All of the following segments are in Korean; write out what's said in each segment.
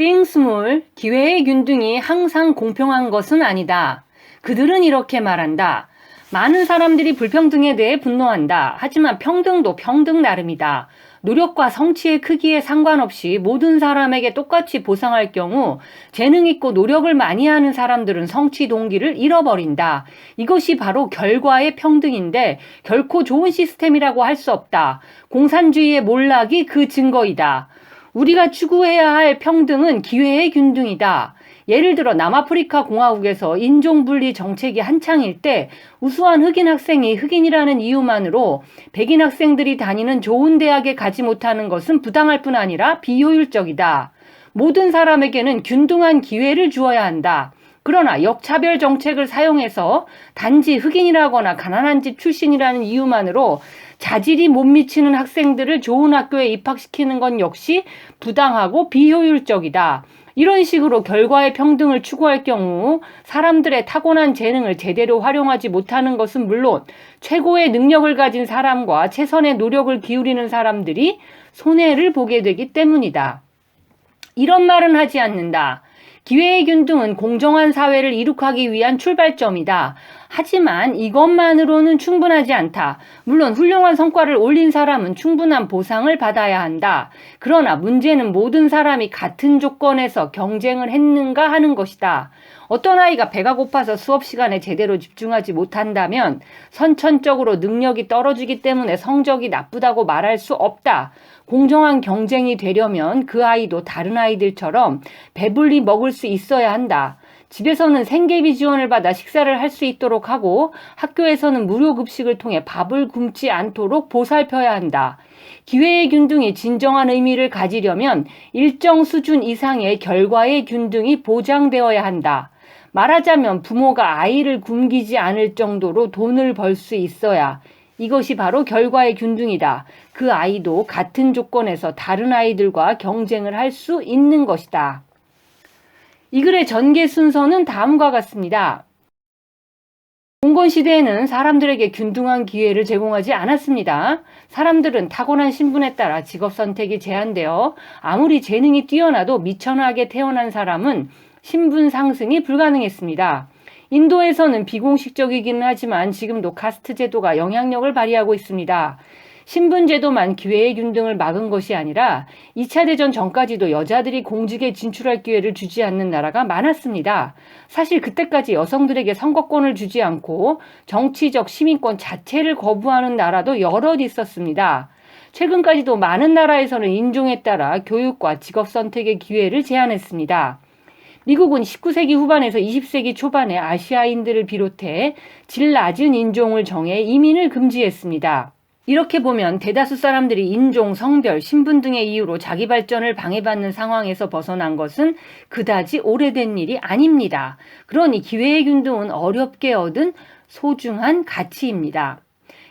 Think small, 기회의 균등이 항상 공평한 것은 아니다. 그들은 이렇게 말한다. 많은 사람들이 불평등에 대해 분노한다. 하지만 평등도 평등 나름이다. 노력과 성취의 크기에 상관없이 모든 사람에게 똑같이 보상할 경우 재능 있고 노력을 많이 하는 사람들은 성취 동기를 잃어버린다. 이것이 바로 결과의 평등인데 결코 좋은 시스템이라고 할 수 없다. 공산주의의 몰락이 그 증거이다. 우리가 추구해야 할 평등은 기회의 균등이다. 예를 들어 남아프리카 공화국에서 인종분리 정책이 한창일 때 우수한 흑인 학생이 흑인이라는 이유만으로 백인 학생들이 다니는 좋은 대학에 가지 못하는 것은 부당할 뿐 아니라 비효율적이다. 모든 사람에게는 균등한 기회를 주어야 한다. 그러나 역차별 정책을 사용해서 단지 흑인이라거나 가난한 집 출신이라는 이유만으로 자질이 못 미치는 학생들을 좋은 학교에 입학시키는 건 역시 부당하고 비효율적이다. 이런 식으로 결과의 평등을 추구할 경우 사람들의 타고난 재능을 제대로 활용하지 못하는 것은 물론 최고의 능력을 가진 사람과 최선의 노력을 기울이는 사람들이 손해를 보게 되기 때문이다. 이런 말은 하지 않는다. 기회의 균등은 공정한 사회를 이룩하기 위한 출발점이다. 하지만 이것만으로는 충분하지 않다. 물론 훌륭한 성과를 올린 사람은 충분한 보상을 받아야 한다. 그러나 문제는 모든 사람이 같은 조건에서 경쟁을 했는가 하는 것이다. 어떤 아이가 배가 고파서 수업 시간에 제대로 집중하지 못한다면 선천적으로 능력이 떨어지기 때문에 성적이 나쁘다고 말할 수 없다. 공정한 경쟁이 되려면 그 아이도 다른 아이들처럼 배불리 먹을 수 있어야 한다. 집에서는 생계비 지원을 받아 식사를 할 수 있도록 하고 학교에서는 무료 급식을 통해 밥을 굶지 않도록 보살펴야 한다. 기회의 균등이 진정한 의미를 가지려면 일정 수준 이상의 결과의 균등이 보장되어야 한다. 말하자면 부모가 아이를 굶기지 않을 정도로 돈을 벌 수 있어야 이것이 바로 결과의 균등이다. 그 아이도 같은 조건에서 다른 아이들과 경쟁을 할 수 있는 것이다. 이 글의 전개 순서는 다음과 같습니다. 공건 시대에는 사람들에게 균등한 기회를 제공하지 않았습니다. 사람들은 타고난 신분에 따라 직업 선택이 제한되어 아무리 재능이 뛰어나도 미천하게 태어난 사람은 신분 상승이 불가능했습니다. 인도에서는 비공식적이기는 하지만 지금도 카스트 제도가 영향력을 발휘하고 있습니다. 신분 제도만 기회의 균등을 막은 것이 아니라 2차 대전 전까지도 여자들이 공직에 진출할 기회를 주지 않는 나라가 많았습니다. 사실 그때까지 여성들에게 선거권을 주지 않고 정치적 시민권 자체를 거부하는 나라도 여럿 있었습니다. 최근까지도 많은 나라에서는 인종에 따라 교육과 직업 선택의 기회를 제한했습니다. 미국은 19세기 후반에서 20세기 초반에 아시아인들을 비롯해 질 낮은 인종을 정해 이민을 금지했습니다. 이렇게 보면 대다수 사람들이 인종, 성별, 신분 등의 이유로 자기 발전을 방해받는 상황에서 벗어난 것은 그다지 오래된 일이 아닙니다. 그러니 기회의 균등은 어렵게 얻은 소중한 가치입니다.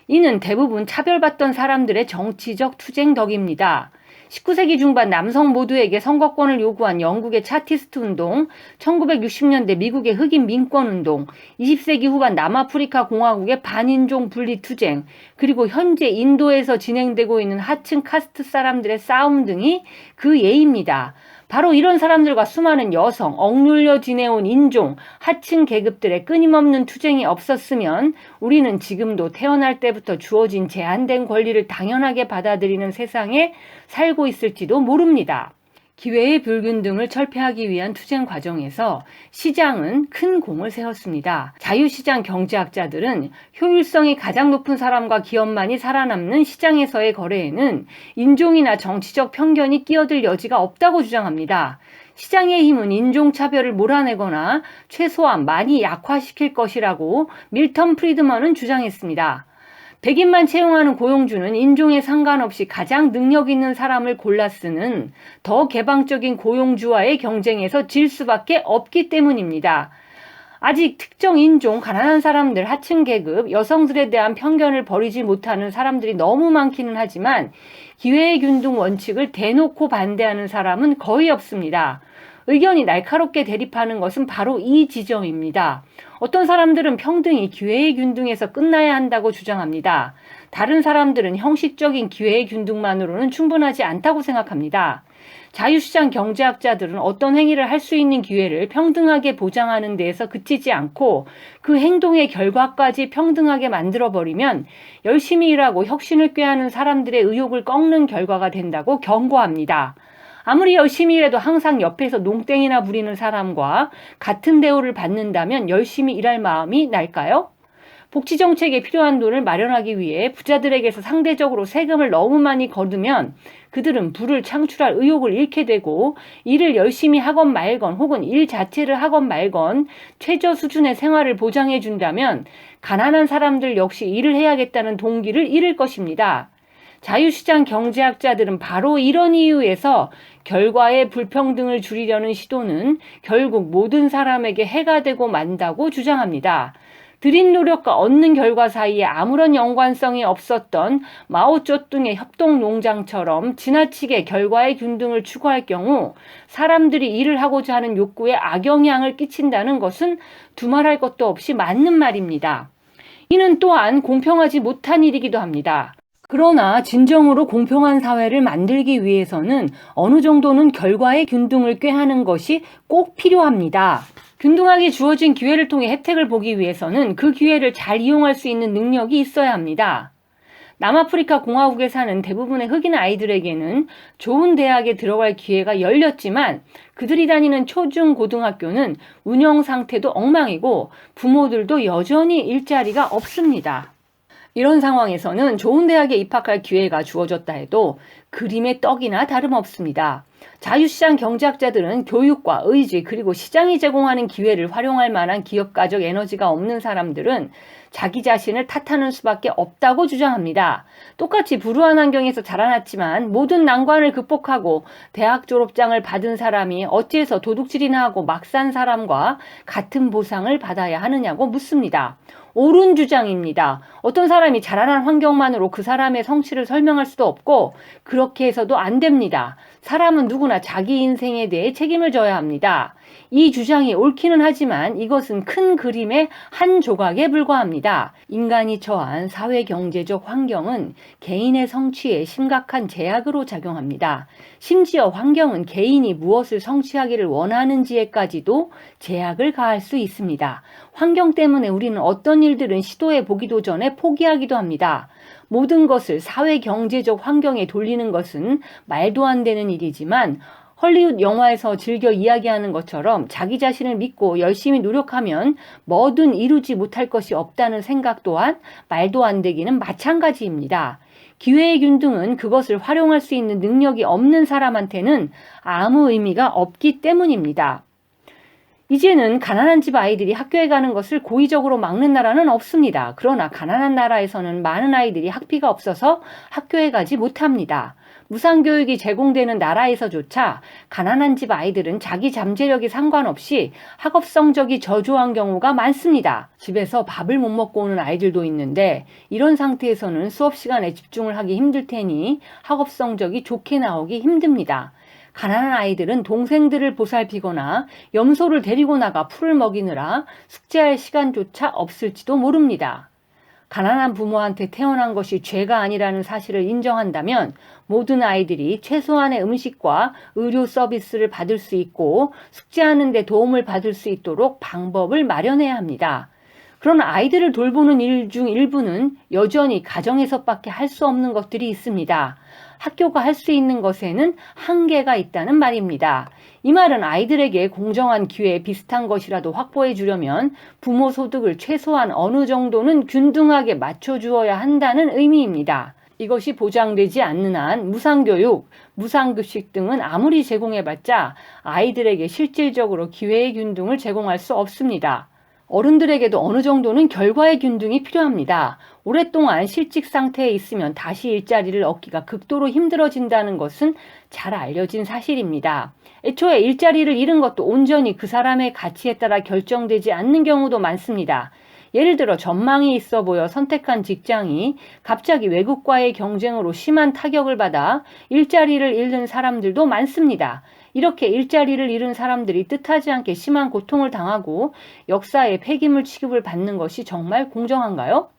이는 대부분 차별받던 사람들의 정치적 투쟁 덕입니다. 19세기 중반 남성 모두에게 선거권을 요구한 영국의 차티스트 운동, 1960년대 미국의 흑인 민권 운동, 20세기 후반 남아프리카 공화국의 반인종 분리 투쟁, 그리고 현재 인도에서 진행되고 있는 하층 카스트 사람들의 싸움 등이 그 예입니다. 바로 이런 사람들과 수많은 여성, 억눌려 지내온 인종, 하층 계급들의 끊임없는 투쟁이 없었으면 우리는 지금도 태어날 때부터 주어진 제한된 권리를 당연하게 받아들이는 세상에 살고 있을지도 모릅니다. 기회의 불균등을 철폐하기 위한 투쟁 과정에서 시장은 큰 공을 세웠습니다. 자유시장 경제학자들은 효율성이 가장 높은 사람과 기업만이 살아남는 시장에서의 거래에는 인종이나 정치적 편견이 끼어들 여지가 없다고 주장합니다. 시장의 힘은 인종차별을 몰아내거나 최소한 많이 약화시킬 것이라고 밀턴 프리드먼은 주장했습니다. 백인만 채용하는 고용주는 인종에 상관없이 가장 능력 있는 사람을 골라 쓰는 더 개방적인 고용주와의 경쟁에서 질 수밖에 없기 때문입니다. 아직 특정 인종, 가난한 사람들, 하층 계급, 여성들에 대한 편견을 버리지 못하는 사람들이 너무 많기는 하지만 기회의 균등 원칙을 대놓고 반대하는 사람은 거의 없습니다. 의견이 날카롭게 대립하는 것은 바로 이 지점입니다. 어떤 사람들은 평등이 기회의 균등에서 끝나야 한다고 주장합니다. 다른 사람들은 형식적인 기회의 균등만으로는 충분하지 않다고 생각합니다. 자유시장 경제학자들은 어떤 행위를 할 수 있는 기회를 평등하게 보장하는 데에서 그치지 않고 그 행동의 결과까지 평등하게 만들어버리면 열심히 일하고 혁신을 꾀하는 사람들의 의욕을 꺾는 결과가 된다고 경고합니다. 아무리 열심히 일해도 항상 옆에서 농땡이나 부리는 사람과 같은 대우를 받는다면 열심히 일할 마음이 날까요? 복지 정책에 필요한 돈을 마련하기 위해 부자들에게서 상대적으로 세금을 너무 많이 거두면 그들은 부를 창출할 의욕을 잃게 되고 일을 열심히 하건 말건 혹은 일 자체를 하건 말건 최저 수준의 생활을 보장해 준다면 가난한 사람들 역시 일을 해야겠다는 동기를 잃을 것입니다. 자유시장 경제학자들은 바로 이런 이유에서 결과의 불평등을 줄이려는 시도는 결국 모든 사람에게 해가 되고 만다고 주장합니다. 들인 노력과 얻는 결과 사이에 아무런 연관성이 없었던 마오쩌둥의 협동 농장처럼 지나치게 결과의 균등을 추구할 경우 사람들이 일을 하고자 하는 욕구에 악영향을 끼친다는 것은 두말할 것도 없이 맞는 말입니다. 이는 또한 공평하지 못한 일이기도 합니다. 그러나 진정으로 공평한 사회를 만들기 위해서는 어느 정도는 결과의 균등을 꾀하는 것이 꼭 필요합니다. 균등하게 주어진 기회를 통해 혜택을 보기 위해서는 그 기회를 잘 이용할 수 있는 능력이 있어야 합니다. 남아프리카 공화국에 사는 대부분의 흑인 아이들에게는 좋은 대학에 들어갈 기회가 열렸지만 그들이 다니는 초중 고등학교는 운영 상태도 엉망이고 부모들도 여전히 일자리가 없습니다. 이런 상황에서는 좋은 대학에 입학할 기회가 주어졌다 해도 그림의 떡이나 다름없습니다. 자유시장 경제학자들은 교육과 의지 그리고 시장이 제공하는 기회를 활용할 만한 기업가적 에너지가 없는 사람들은 자기 자신을 탓하는 수밖에 없다고 주장합니다. 똑같이 불우한 환경에서 자라났지만 모든 난관을 극복하고 대학 졸업장을 받은 사람이 어찌해서 도둑질이나 하고 막 산 사람과 같은 보상을 받아야 하느냐고 묻습니다. 옳은 주장입니다. 어떤 사람이 자라난 환경만으로 그 사람의 성취를 설명할 수도 없고 그렇게 해서도 안 됩니다. 사람은 누구나 자기 인생에 대해 책임을 져야 합니다. 이 주장이 옳기는 하지만 이것은 큰 그림의 한 조각에 불과합니다. 인간이 처한 사회 경제적 환경은 개인의 성취에 심각한 제약으로 작용합니다. 심지어 환경은 개인이 무엇을 성취하기를 원하는지에까지도 제약을 가할 수 있습니다. 환경 때문에 우리는 어떤 일들은 시도해 보기도 전에 포기하기도 합니다. 모든 것을 사회 경제적 환경에 돌리는 것은 말도 안 되는 일이지만 헐리우드 영화에서 즐겨 이야기하는 것처럼 자기 자신을 믿고 열심히 노력하면 뭐든 이루지 못할 것이 없다는 생각 또한 말도 안 되기는 마찬가지입니다. 기회의 균등은 그것을 활용할 수 있는 능력이 없는 사람한테는 아무 의미가 없기 때문입니다. 이제는 가난한 집 아이들이 학교에 가는 것을 고의적으로 막는 나라는 없습니다. 그러나 가난한 나라에서는 많은 아이들이 학비가 없어서 학교에 가지 못합니다. 무상교육이 제공되는 나라에서조차 가난한 집 아이들은 자기 잠재력이 상관없이 학업 성적이 저조한 경우가 많습니다. 집에서 밥을 못 먹고 오는 아이들도 있는데 이런 상태에서는 수업 시간에 집중을 하기 힘들 테니 학업 성적이 좋게 나오기 힘듭니다. 가난한 아이들은 동생들을 보살피거나 염소를 데리고 나가 풀을 먹이느라 숙제할 시간조차 없을지도 모릅니다. 가난한 부모한테 태어난 것이 죄가 아니라는 사실을 인정한다면 모든 아이들이 최소한의 음식과 의료 서비스를 받을 수 있고 숙제하는 데 도움을 받을 수 있도록 방법을 마련해야 합니다. 그러나 아이들을 돌보는 일 중 일부는 여전히 가정에서밖에 할 수 없는 것들이 있습니다. 학교가 할 수 있는 것에는 한계가 있다는 말입니다. 이 말은 아이들에게 공정한 기회 비슷한 것이라도 확보해 주려면 부모 소득을 최소한 어느 정도는 균등하게 맞춰 주어야 한다는 의미입니다. 이것이 보장되지 않는 한 무상교육, 무상급식 등은 아무리 제공해봤자 아이들에게 실질적으로 기회의 균등을 제공할 수 없습니다. 어른들에게도 어느 정도는 결과의 균등이 필요합니다. 오랫동안 실직 상태에 있으면 다시 일자리를 얻기가 극도로 힘들어진다는 것은 잘 알려진 사실입니다. 애초에 일자리를 잃은 것도 온전히 그 사람의 가치에 따라 결정되지 않는 경우도 많습니다. 예를 들어 전망이 있어 보여 선택한 직장이 갑자기 외국과의 경쟁으로 심한 타격을 받아 일자리를 잃는 사람들도 많습니다. 이렇게 일자리를 잃은 사람들이 뜻하지 않게 심한 고통을 당하고 역사의 폐기물 취급을 받는 것이 정말 공정한가요?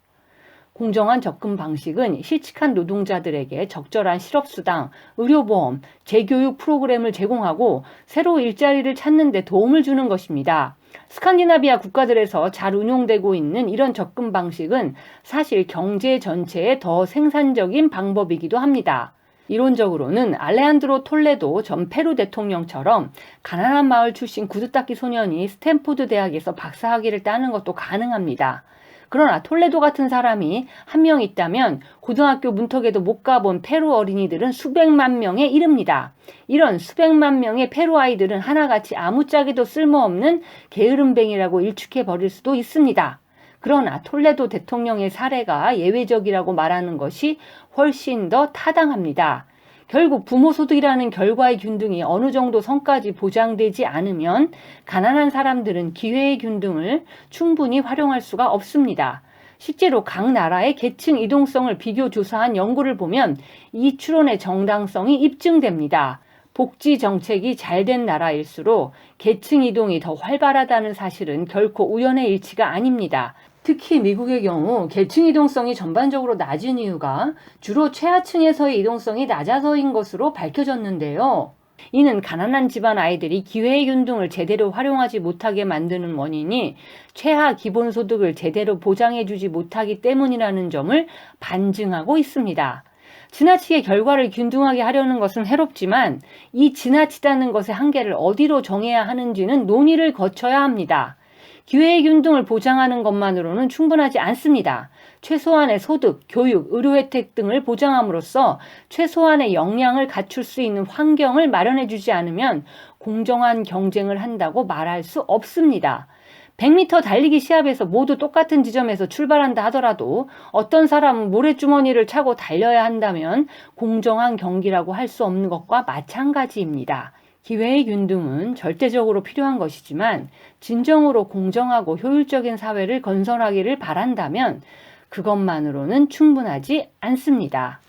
공정한 접근 방식은 실직한 노동자들에게 적절한 실업수당, 의료보험, 재교육 프로그램을 제공하고 새로 일자리를 찾는 데 도움을 주는 것입니다. 스칸디나비아 국가들에서 잘 운용되고 있는 이런 접근 방식은 사실 경제 전체에 더 생산적인 방법이기도 합니다. 이론적으로는 알레한드로 톨레도 전 페루 대통령처럼 가난한 마을 출신 구두닦이 소년이 스탠포드 대학에서 박사학위를 따는 것도 가능합니다. 그러나 톨레도 같은 사람이 한 명 있다면 고등학교 문턱에도 못 가본 페루 어린이들은 수백만 명에 이릅니다. 이런 수백만 명의 페루 아이들은 하나같이 아무짝에도 쓸모없는 게으름뱅이라고 일축해 버릴 수도 있습니다. 그러나 톨레도 대통령의 사례가 예외적이라고 말하는 것이 훨씬 더 타당합니다. 결국 부모 소득이라는 결과의 균등이 어느 정도 선까지 보장되지 않으면 가난한 사람들은 기회의 균등을 충분히 활용할 수가 없습니다. 실제로 각 나라의 계층 이동성을 비교 조사한 연구를 보면 이 추론의 정당성이 입증됩니다. 복지 정책이 잘 된 나라일수록 계층 이동이 더 활발하다는 사실은 결코 우연의 일치가 아닙니다. 특히 미국의 경우 계층 이동성이 전반적으로 낮은 이유가 주로 최하층에서의 이동성이 낮아서인 것으로 밝혀졌는데요. 이는 가난한 집안 아이들이 기회의 균등을 제대로 활용하지 못하게 만드는 원인이 최하 기본소득을 제대로 보장해주지 못하기 때문이라는 점을 반증하고 있습니다. 지나치게 결과를 균등하게 하려는 것은 해롭지만 이 지나치다는 것의 한계를 어디로 정해야 하는지는 논의를 거쳐야 합니다. 기회의 균등을 보장하는 것만으로는 충분하지 않습니다. 최소한의 소득, 교육, 의료 혜택 등을 보장함으로써 최소한의 역량을 갖출 수 있는 환경을 마련해 주지 않으면 공정한 경쟁을 한다고 말할 수 없습니다. 100m 달리기 시합에서 모두 똑같은 지점에서 출발한다 하더라도 어떤 사람은 모래주머니를 차고 달려야 한다면 공정한 경기라고 할 수 없는 것과 마찬가지입니다. 기회의 균등은 절대적으로 필요한 것이지만 진정으로 공정하고 효율적인 사회를 건설하기를 바란다면 그것만으로는 충분하지 않습니다.